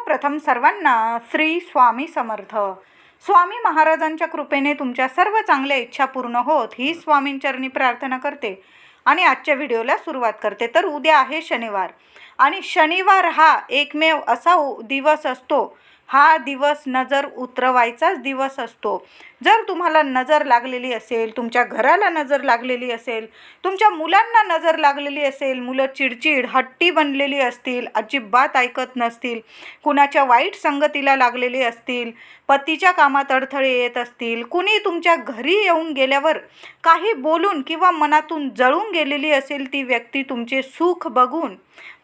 सर्वप्रथम सर्वांना श्री स्वामी समर्थ. स्वामी महाराजांच्या कृपेने तुमच्या सर्व चांगल्या इच्छा पूर्ण होत ही स्वामींचरणी प्रार्थना करते आणि आजच्या व्हिडिओला सुरुवात करते. तर उद्या आहे शनिवार आणि शनिवार हा एकमेव असा दिवस असतो. हा दिवस नजर उतरवायचाच दिवस असतो. जर तुम्हाला नजर लागलेली असेल तुमच्या घराला नजर लागलेली असेल तुमच्या मुलांना नजर लागलेली असेल मुलं चिडचिड हट्टी बनलेली असतील अजिबात ऐकत नसतील कुणाच्या वाईट संगतीला लागलेली असतील पतीच्या कामात अडथळे येत असतील कुणी तुमच्या घरी येऊन गेल्यावर काही बोलून किंवा मनातून जळून गेलेली असेल ती व्यक्ती तुमचे सुख बघून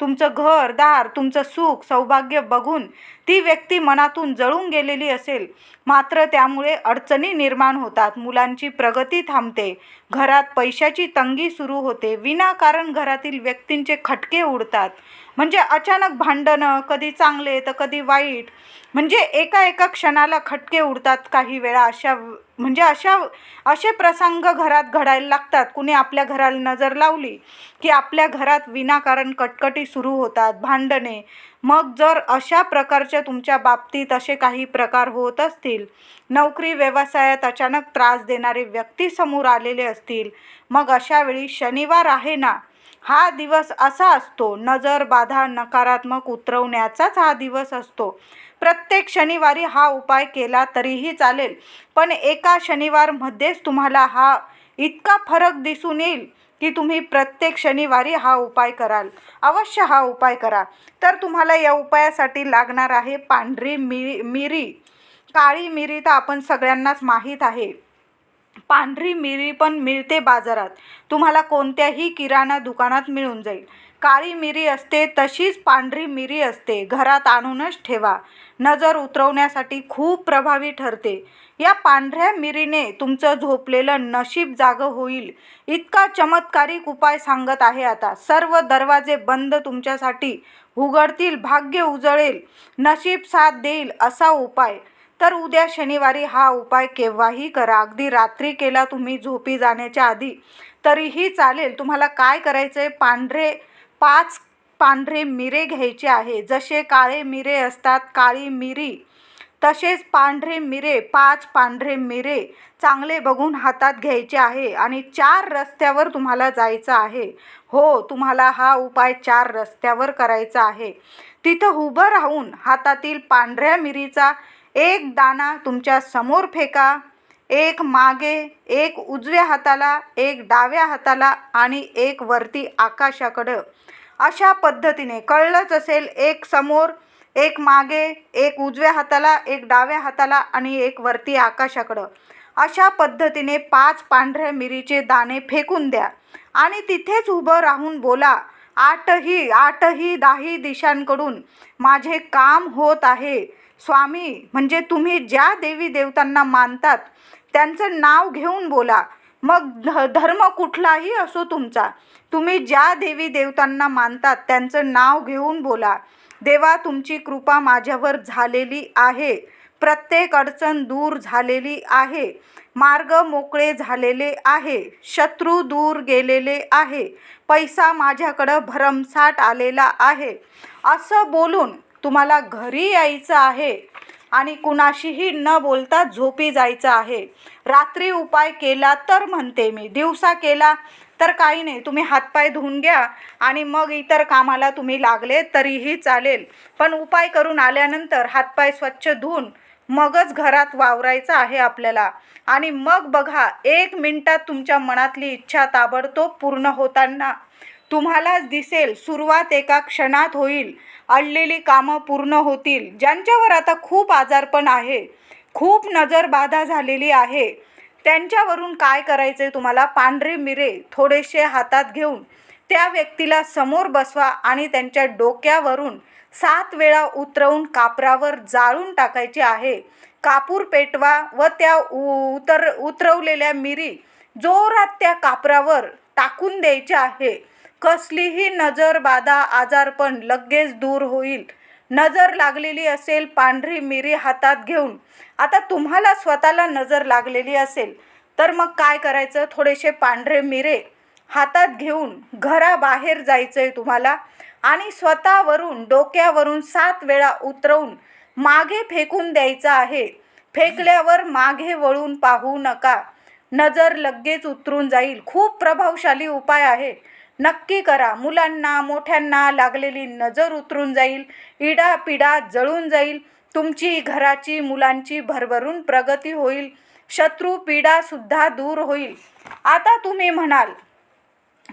तुमचं घर दार तुमचं सुख सौभाग्य बघून ती व्यक्ती मनातून जळून गेलेली असेल मात्र त्यामुळे अडचणी निर्माण होतात मुलांची प्रगती थांबते घरात पैशाची तंगी सुरू होते विनाकारण घरातील व्यक्तींचे खटके उडतात. म्हणजे अचानक भांडणं कधी चांगले तर कधी वाईट. म्हणजे एका एका क्षणाला खटके उडतात काही वेळा. अशा म्हणजे अशा असे प्रसंग घरात घडायला लागतात. कुणी आपल्या घराला नजर लावली की आपल्या घरात विनाकारण कटकटी सुरू होतात भांडणे. मग जर अशा प्रकारच्या तुमच्या बाबतीत असे काही प्रकार होत असतील नोकरी व्यवसायात अचानक त्रास देणारे व्यक्ती समोर आलेले असतील मग अशावेळी शनिवार आहे ना हा दिवस असा असतो नजर बाधा नकारात्मक उतरवण्याचाच हा दिवस असतो. प्रत्येक शनिवारी हा उपाय केला तरीही चालेल पण एका शनिवारमध्येच तुम्हाला हा इतका फरक दिसून येईल की तुम्ही प्रत्येक शनिवारी हा उपाय कराल. अवश्य हा उपाय करा. तर तुम्हाला या उपायासाठी लागणार आहे पांढरी मिरी मिरी. काळी मिरी तर आपण सगळ्यांनाच माहीत आहे. पांढरी मिरी पण मिळते बाजारात. तुम्हाला कोणत्याही किराणा दुकानात मिळून जाईल. काळी मिरी असते तशीच पांढरी मिरी असते. घरात आणूनच ठेवा. नजर उतरवण्यासाठी खूप प्रभावी ठरते. या पांढऱ्या मिरीने तुमचं झोपलेलं नशीब जागं होईल. इतका चमत्कारिक उपाय सांगत आहे आता. सर्व दरवाजे बंद तुमच्यासाठी. उघडतील भाग्य उजळेल. नशीब साथ देईल असा उपाय. तर उद्या शनिवारी हा उपाय केव्हाही करा. अगदी रात्री केला तुम्ही झोपी जाण्याच्या आधी तरीही चालेल. तुम्हाला काय करायचं आहे पांढरे पाच पांढरे मिरे घ्यायचे आहे. जसे काळे मिरे असतात काळी मिरी तसेच पांढरे मिरे पाच पांढरे मिरे चांगले बघून हातात घ्यायचे आहे आणि चार रस्त्यावर तुम्हाला जायचं आहे. हो तुम्हाला हा उपाय चार रस्त्यावर करायचा आहे. तिथं उभं राहून हातातील पांढऱ्या मिरीचा एक दाणा तुमच्यासमोर फेका एक मागे एक उजव्या हाताला एक डाव्या हाताला आणि एक वरती आकाशाकडं. अशा पद्धतीने कळलंच असेल एक समोर एक मागे एक उजव्या हाताला एक डाव्या हाताला आणि एक वरती आकाशाकडं. अशा पद्धतीने पाच पांढऱ्या मिरीचे दाणे फेकून द्या आणि तिथेच उभं राहून बोला आठही आठही दाही दिशांकडून माझे काम होत आहे. स्वामी म्हणजे तुम्ही ज्या देवी देवतांना मानतात त्यांचं नाव घेऊन बोला. मग ध धर्म कुठलाही असो तुमचा तुम्ही ज्या देवी देवतांना मानतात त्यांचं नाव घेऊन बोला. देवा तुमची कृपा माझ्यावर झालेली आहे. प्रत्येक अडचण दूर झालेली आहे. मार्ग मोकळे झालेले आहे. शत्रू दूर गेलेले आहे. पैसा माझ्याकडं भरमसाठ आलेला आहे. असं बोलून तुम्हाला घरी यायचं आहे आणि कुणाशीही न बोलता झोपी जायचं आहे. रात्री उपाय केला तर म्हणते मी. दिवसा केला तर काही नाही. तुम्ही हातपाय धुवून घ्या आणि मग इतर कामाला तुम्ही लागले तरीही चालेल. पण उपाय करून आल्यानंतर हातपाय स्वच्छ धुवून मगच घरात वावरायचं आहे आपल्याला. आणि मग बघा एक मिनटात तुमच्या मनातली इच्छा ताबडतोब पूर्ण होताना तुम्हालाच दिसेल सुरुवात एका क्षणात होईल. अडलेली कामं पूर्ण होतील. ज्यांच्यावर आता खूप आजारपण आहे खूप नजरबाधा झालेली आहे त्यांच्यावरून काय करायचं आहे तुम्हाला? पांढरे मिरे थोडेसे हातात घेऊन त्या व्यक्तीला समोर बसवा आणि त्यांच्या डोक्यावरून सात वेळा उतरवून कापरावर जाळून टाकायचे आहे. कापूर पेटवा व त्या उ- उतर उतरवलेल्या मिरी जोरात त्या कापरावर टाकून द्यायच्या आहे. कसलीही नजर बाधा आजारपण लगेच दूर होईल. नजर लागलेली असेल पांढरी मिरी हातात घेऊन. आता तुम्हाला स्वतःला नजर लागलेली असेल तर मग काय करायचं? थोडेसे पांढरे मिरे हातात घेऊन घराबाहेर जायचं आहे तुम्हाला आणि स्वतःवरून डोक्यावरून सात वेळा उतरवून मागे फेकून द्यायचं आहे. फेकल्यावर मागे वळून पाहू नका. नजर लगेच उतरून जाईल. खूप प्रभावशाली उपाय आहे. नक्की करा. मुलांना मोठ्यांना लागलेली नजर उतरून जाईल इडापिडा जळून जाईल तुमची घराची मुलांची भरभरून प्रगती होईल शत्रू पीडा सुद्धा दूर होईल. आता तुम्ही म्हणाल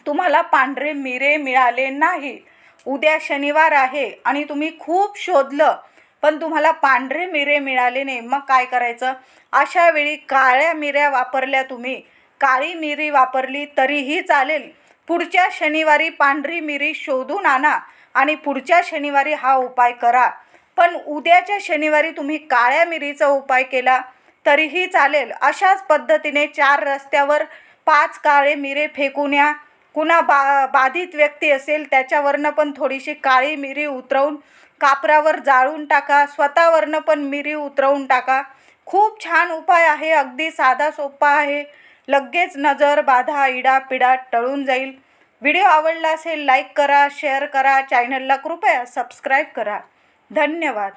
तुम्हाला पांढरे मिरे मिळाले नाही. उद्या शनिवार आहे आणि तुम्ही खूप शोधलं पण तुम्हाला पांढरे मिरे मिळाले नाही. मग काय करायचं? अशा वेळी काळ्या मिऱ्या वापरल्या तुम्ही. काळी मिरी वापरली तरीही चालेल. पुढच्या शनिवारी पांढरी मिरी शोधून आणा आणि पुढच्या शनिवारी हा उपाय करा. पण उद्याच्या शनिवारी तुम्ही काळ्या मिरीचा उपाय केला तरीही चालेल. अशाच पद्धतीने चार रस्त्यावर पाच काळे मिरे फेकून या कुणा बा बाधित व्यक्ती असेल त्याच्यावरनं पण थोडीशी काळी मिरी उतरवून कापरावर जाळून टाका. स्वतःवरनं पण मिरी उतरवून टाका. खूप छान उपाय आहे. अगदी साधा सोपा आहे. लगेच नजर बाधा इडा पिडा टळून जाईल. व्हिडिओ आवडला असेल लाईक करा शेअर करा. चॅनलला कृपया सबस्क्राईब करा. धन्यवाद.